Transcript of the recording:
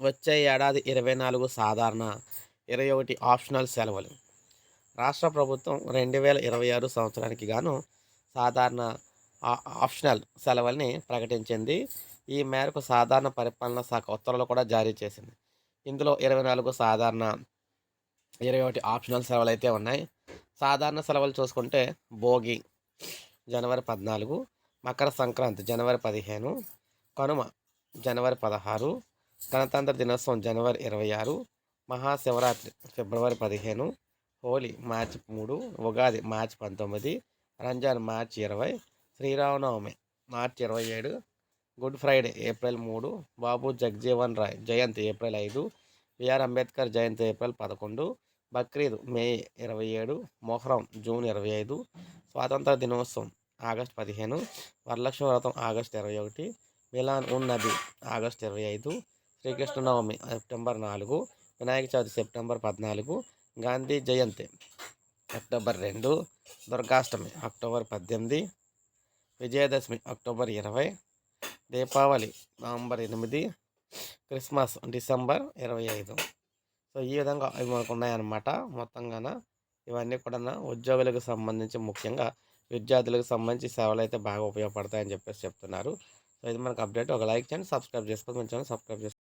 వచ్చే ఏడాది ఇరవై నాలుగు సాధారణ ఇరవై ఒకటి ఆప్షనల్ సెలవులు. రాష్ట్ర ప్రభుత్వం రెండు వేల ఇరవై ఆరు సంవత్సరానికి గాను సాధారణ ఆప్షనల్ సెలవుల్ని ప్రకటించింది. ఈ మేరకు సాధారణ పరిపాలన శాఖ ఉత్తర్వులు కూడా జారీ చేసింది. ఇందులో ఇరవై నాలుగు సాధారణ ఇరవై ఒకటి ఆప్షనల్ సెలవులు అయితే ఉన్నాయి. సాధారణ సెలవులు చూసుకుంటే భోగి జనవరి పద్నాలుగు మకర సంక్రాంతి జనవరి పదిహేను కనుమ జనవరి పదహారు గణతంత్ర దినోత్సవం జనవరి ఇరవై ఆరు మహాశివరాత్రి ఫిబ్రవరి పదిహేను హోలీ మార్చి మూడు ఉగాది మార్చి పంతొమ్మిది రంజాన్ మార్చి ఇరవై శ్రీరామనవమి మార్చి ఇరవై ఏడు గుడ్ ఫ్రైడే ఏప్రిల్ మూడు బాబు జగ్జీవన్ రాయ్ జయంతి ఏప్రిల్ ఐదు బిఆర్ అంబేద్కర్ జయంతి ఏప్రిల్ పదకొండు బక్రీద్ మే ఇరవై ఏడు మొహరం జూన్ ఇరవై ఐదు స్వాతంత్ర దినోత్సవం ఆగస్ట్ పదిహేను వరలక్ష్మి వ్రతం ఆగస్ట్ ఇరవై ఒకటి మిలాన్ ఉన్ నబీ ఆగస్ట్ ఇరవై ఐదు శ్రీకృష్ణ నవమి సెప్టెంబర్ నాలుగు వినాయక చవితి సెప్టెంబర్ పద్నాలుగు గాంధీ జయంతి అక్టోబర్ రెండు దుర్గాష్టమి అక్టోబర్ పద్దెనిమిది విజయదశమి అక్టోబర్ ఇరవై దీపావళి నవంబర్ ఎనిమిది క్రిస్మస్ డిసెంబర్ ఇరవై ఐదు. సో ఈ విధంగా ఇవి మనకు ఉన్నాయన్నమాట. మొత్తంగాన ఇవన్నీ కూడా ఉద్యోగులకు సంబంధించి ముఖ్యంగా విద్యార్థులకు సంబంధించి సేవలు అయితే బాగా ఉపయోగపడతాయని చెప్పేసి చెప్తున్నారు. సో ఇది మనకు అప్డేట్. ఒక లైక్ చేయండి సబ్స్క్రైబ్ చేసుకోండి మంచిగా సబ్స్క్రైబ్ చేసుకోండి.